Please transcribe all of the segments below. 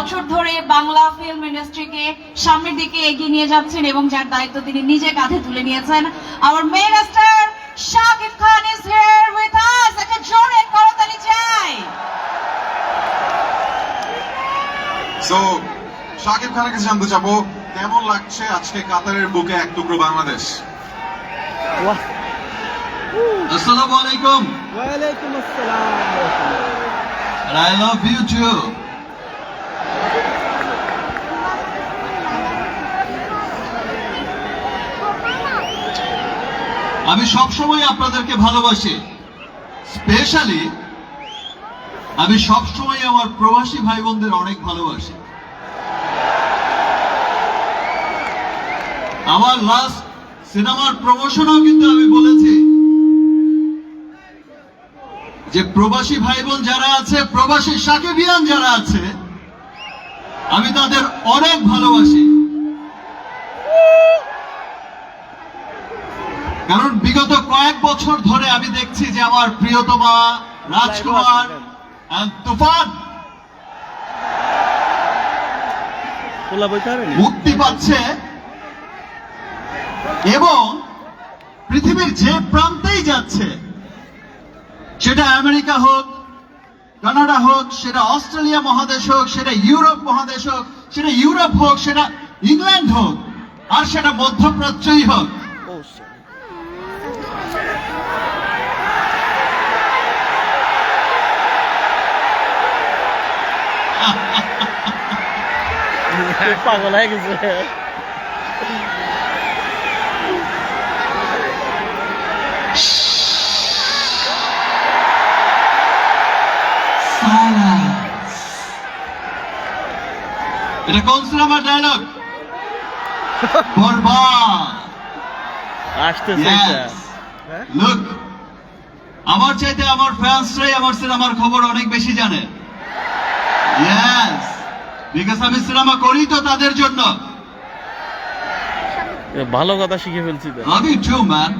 বছর ধরে বাংলা ফিল্ম ইন্ডাস্ট্রিকে সামনের দিকে এগিয়ে নিয়ে যাচ্ছেন এবং যার দায়িত্ব তিনি নিজে কাঁধে তুলে নিয়েছেন। Our main star Shakib Khan is here with us একটা জোরে করতালি চাই। সো সাকিব খানের কাছে জানতে চাবো কেমন লাগছে আজকে কাতারের বুকে এক টুকরো বাংলাদেশ? Assalamu alaikum. ওয়ালাইকুম আসসালাম। And I love you আমি সবসময় আপনাদেরকে ভালোবাসি। স্পেশালি আমি সবসময় আমার প্রবাসী ভাই বোনদের অনেক ভালোবাসি। আমার লাস্ট সিনেমার প্রমোশনও কিন্তু আমি বলেছি। যে প্রবাসী ভাই বোন যারা আছে, প্রবাসী সাকিবিয়ান যারা আছে, আমি তাদের অনেক ভালোবাসি। কারণ বিগত কয়েক বছর ধরে আমি দেখছি যে আমার প্রিয়তমা রাজকুমার তুফান। মুক্তি পাচ্ছে এবং পৃথিবীর যে প্রান্তেই যাচ্ছে সেটা আমেরিকা হোক কানাডা হোক সেটা অস্ট্রেলিয়া মহাদেশ হোক সেটা ইউরোপ মহাদেশ হোক সেটা ইউরোপ হোক সেটা ইংল্যান্ড হোক আর সেটা মধ্যপ্রাচ্যই হোক পাগল হয়ে গেছে. এটা কোন সিনেমার ডায়লগ আমার চাইতে আমার ফ্যান্সরাই আমার সিনেমার খবর অনেক বেশি জানে। সিনেমা করি তো তাদের জন্য। ভালো কথা শিখে ফেলছি তো। টু ম্যান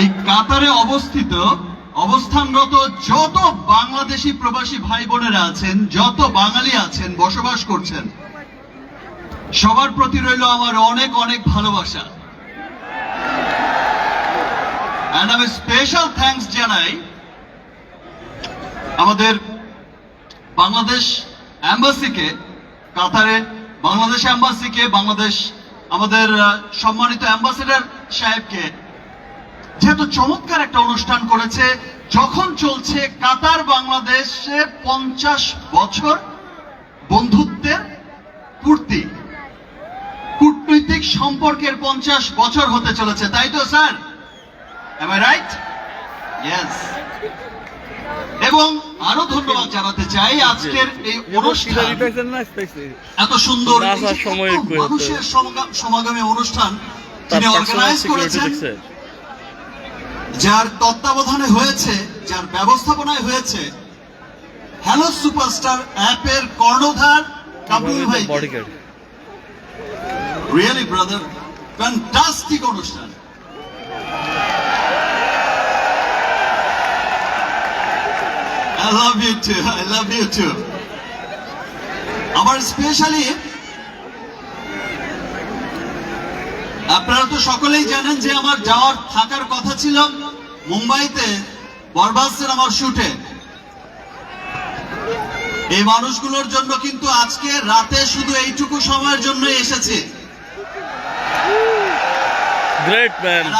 এই কাতারে অবস্থিত অবস্থানরত যত বাংলাদেশি প্রবাসী ভাই বোনেরা আছেন যত বাঙালি আছেন বসবাস করছেন সবার প্রতি রইল আমার অনেক অনেক ভালোবাসা। অ্যান্ড আমি স্পেশাল থ্যাঙ্কস জানাই আমাদের বাংলাদেশ অ্যাম্বাসিকে, কাতারে বাংলাদেশ অ্যাম্বাসিকে, বাংলাদেশ আমাদের সম্মানিত অ্যাম্বাসেডর সাহেবকে যেহেতু চমৎকার একটা অনুষ্ঠান করেছে, যখন চলছে কাতার বাংলাদেশে পঞ্চাশ বছর বন্ধুত্বের পূর্তি কূটনৈতিক সম্পর্কের পঞ্চাশ বছর হতে চলেছে, তাই তো, স্যার? রাইট ইয়েস এবং আরও ধন্যবাদ জানাতে চাই আজকের এই অনুষ্ঠান। এত সুন্দর। মানুষের সমগা- সমাগমে অনুষ্ঠান পার্সোনাল অর্গানাইজ করেছেন। যার তত্ত্বাবধানে হয়েছে যার ব্যবস্থাপনায় হয়েছে হ্যালো সুপারস্টার অ্যাপের কর্ণধার কাপুর ভাই রিয়েলি ব্রাদার ফ্যান্টাস্টিক অনুষ্ঠান। I love you too. I love you too. আমার স্পেশালি আপনারা তো সকলেই জানেন যে আমার যাওয়ার থাকার কথা ছিল মুম্বাইতে বরবাদ সিনেমার শুটে এই মানুষগুলোর জন্য কিন্তু আজকে রাতে শুধু এইটুকু সময়ের জন্য এসেছি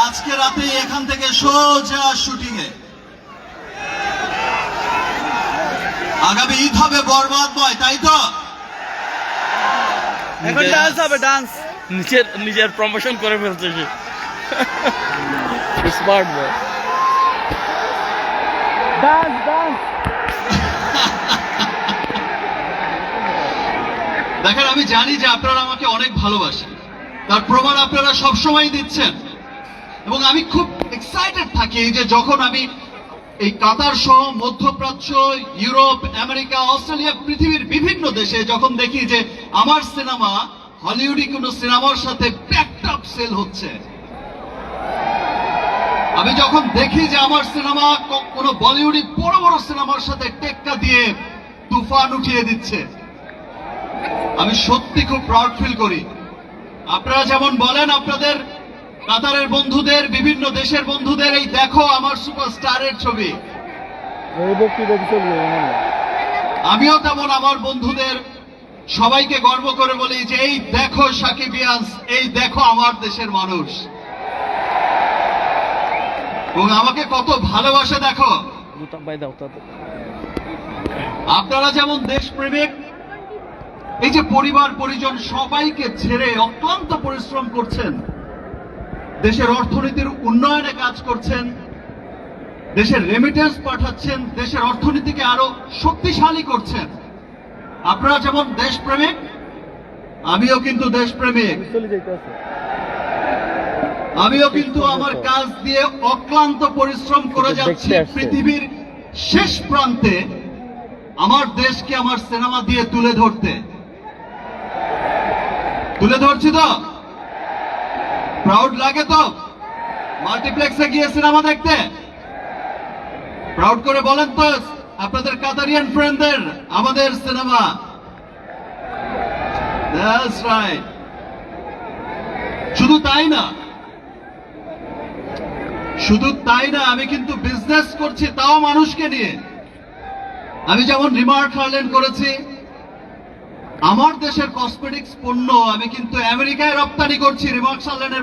আজকে রাতে এখান থেকে সোজা শুটিং এ আগামী ঈদ হবে বরবাদময় তাই তো? এখন ডান্স হবে ডান্স নিজের নিজের প্রমোশন করে ফেলছে সে। স্মার্ট বয় ডান্স ডান্স দেখেন আমি জানি যে আপনারা আমাকে অনেক ভালোবাসেন। তার প্রমাণ আপনারা সবসময় দিচ্ছেন। এবং আমি খুব এক্সাইটেড থাকি যে যখন আমি এই কাতার সহ মধ্যপ্রাচ্য, ইউরোপ, আমেরিকা, অস্ট্রেলিয়া পৃথিবীর বিভিন্ন দেশে যখন দেখি যে আমার সিনেমা হলিউডি কোন সিনেমার সাথে প্যাকড সেল হচ্ছে। আমি যখন দেখি যে আমার সিনেমা কোন বলিউডি বড় বড় সিনেমার সাথে টেক্কা দিয়ে তুফান উঠিয়ে দিচ্ছে। আমি সত্যি খুব প্রাউড ফিল করি। আপনারা যেমন বলেন আপনাদের কাতারের বন্ধুদের, বিভিন্ন দেশের বন্ধুদের এই দেখো আমার সুপারস্টারের ছবি। আমিও তেমন আমার বন্ধুদের সবাইকে গর্ব করে বলি যে এই দেখো সাকিবিয়ান্স এই দেখো আমার দেশের মানুষ। এবং আমাকে কত ভালোবাসে দেখো। আপনারা যেমন দেশপ্রেমিক, এই যে পরিবার পরিজন সবাইকে ছেড়ে অক্লান্ত পরিশ্রম করছেন দেশের অর্থনীতির উন্নয়নে কাজ করছেন দেশের রেমিটেন্স পাঠাচ্ছেন দেশের অর্থনীতিকে আরও শক্তিশালী করছেন। আপনারা যেমন দেশপ্রেমিক আমিও কিন্তু দেশপ্রেমিক। আমিও কিন্তু আমার কাজ দিয়ে অক্লান্ত পরিশ্রম করে যাচ্ছি পৃথিবীর শেষ প্রান্তে আমার দেশকে আমার সিনেমা দিয়ে তুলে ধরতে। তুলে ধরছি তো? প্রাউড লাগে তো? মাল্টিপ্লেক্সে গিয়ে সিনেমা দেখতে? প্রাউড করে বলেন তো, আপনাদের কাতারিয়ান ফ্রেন্ডদের আমাদের সিনেমা। শুধু তাই না, শুধু তাই না, আমি কিন্তু বিজনেস করছি তাও মানুষকে নিয়ে। আমি যেমন রিমার্ক হার্লেন করেছি আমার দেশের কসমেটিক্স পণ্য, আমি কিন্তু আমেরিকায় রপ্তানি করছি রিমার্ক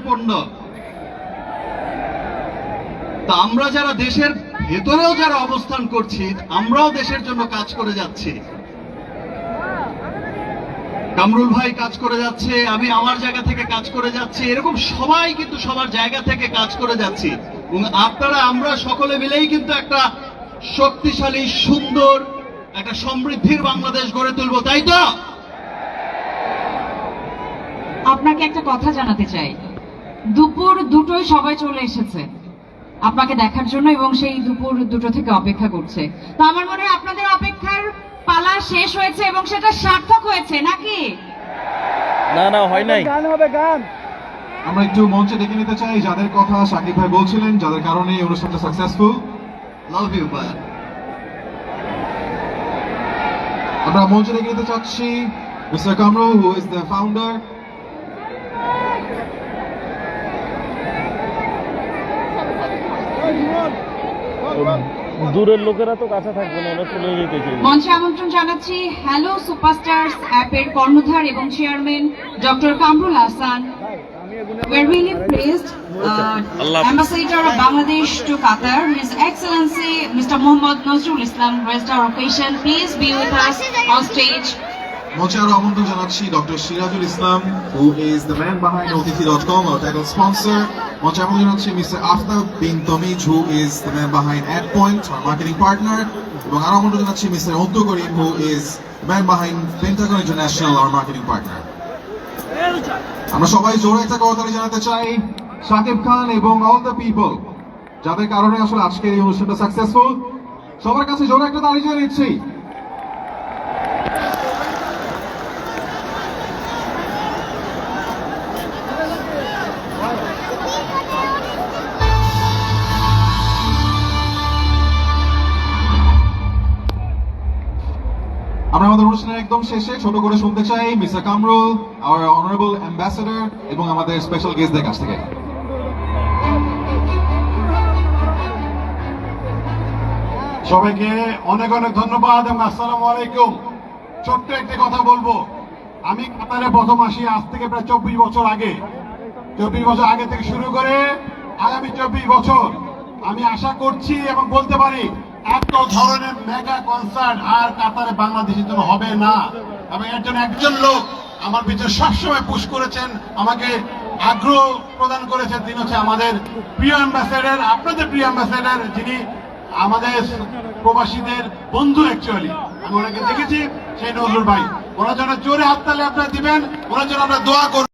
পণ্য। তা আমরা যারা দেশের ভেতরেও যারা অবস্থান করছি, আমরাও দেশের জন্য কাজ করে যাচ্ছি। কামরুল ভাই কাজ করে যাচ্ছে, আমি আমার জায়গা থেকে কাজ করে যাচ্ছি, এরকম সবাই কিন্তু সবার জায়গা থেকে কাজ করে যাচ্ছি। এবং আপনারা, আমরা সকলে মিলেই কিন্তু একটা শক্তিশালী, সুন্দর, একটা সমৃদ্ধির বাংলাদেশ গড়ে তুলবো, তাই তো? আপনাকে একটা কথা জানাতে চাই। দুপুর দুটোয় সবাই চলে এসেছে। আপনাকে দেখার জন্য এবং সেই দুপুর দুটো থেকে অপেক্ষা করছে। তো আমার মনে হয় আপনাদের অপেক্ষার পালা শেষ হয়েছে এবং সেটা সার্থক হয়েছে নাকি? না না হয় নাই। গান হবে গান। আমরা একটু মঞ্চে ডেকে নিতে চাই যাদের কথা সাকিব ভাই বলছিলেন যাদের কারণে এই অনুষ্ঠানটা সাকসেসফুল লাভ ইউ ভাই আমরা মঞ্চে ডেকে নিতে চাচ্ছি mister Kamrul who is the founder দূরের লোকেরা তো কাছে থাকবে না ওরা চলে যেতেছে মঞ্চে আমন্ত্রণ জানাচ্ছি হ্যালো সুপারস্টার্স অ্যাপের কর্ণধার এবং chairman doctor Kamrul Hasan We're really pleased, uh, Ambassador of Bangladesh to Qatar, His Excellency Mr. Muhammad Nazrul Islam, graced our occasion. Please be with us on stage. মঞ্চে আরও আমন্ত্রণ জানাচ্ছি doctor Sirajul Islam who is the man behind Atithi dot com R title sponsor মঞ্চে আমন্ত্রণ জানাচ্ছি mister Aftab Bin Tamiz who is the man behind ad point R marketing partner এবং আরও আমন্ত্রণ জানাচ্ছি mister Antu Karim who is man behind pentagon international R marketing partner আমরা সবাই জোরে একটা করতালি জানাতে চাই, সাকিব খান এবং অল দ্য পিপল যাদের কারণে আসলে আজকের এই অনুষ্ঠানটা সাকসেসফুল সবার কাছে জোরে একটা তালি জোরে নিচ্ছি। আমরা আমাদের অনুষ্ঠানের একদম শেষে ছোট করে শুনতে চাই mister Kamrul our honourable ambassador এবং আমাদের স্পেশাল গেস্টদের কাছ থেকে। সবাইকে অনেক অনেক ধন্যবাদ এবং আসসালামু আলাইকুম। ছোট্ট একটি কথা বলব। আমি কাতারে প্রথম আসি আজ থেকে প্রায় চব্বিশ বছর আগে। চব্বিশ বছর আগে থেকে শুরু করে আগামী চব্বিশ বছর আমি আশা করছি এবং বলতে পারি এত ধরনের মেগা কনসার্ট আর কাতারে বাংলাদেশের জন্য হবে না। এবং এর জন্য একজন লোক, আমার পিছনে সবসময় পুশ করেছেন, আমাকে আগ্রহ প্রদান করেছেন। তিনি হচ্ছে আমাদের প্রিয় অ্যাম্বাসেডার আপনাদের প্রিয় অ্যাম্বাসেডার যিনি আমাদের প্রবাসীদের বন্ধু অ্যাকচুয়ালি আমি ওনাকে দেখেছি, সেই নজরুল ভাই। ওনার জন্য জোরে হাততালি আপনারা দিবেন, ওনার জন্য আমরা দোয়া করব।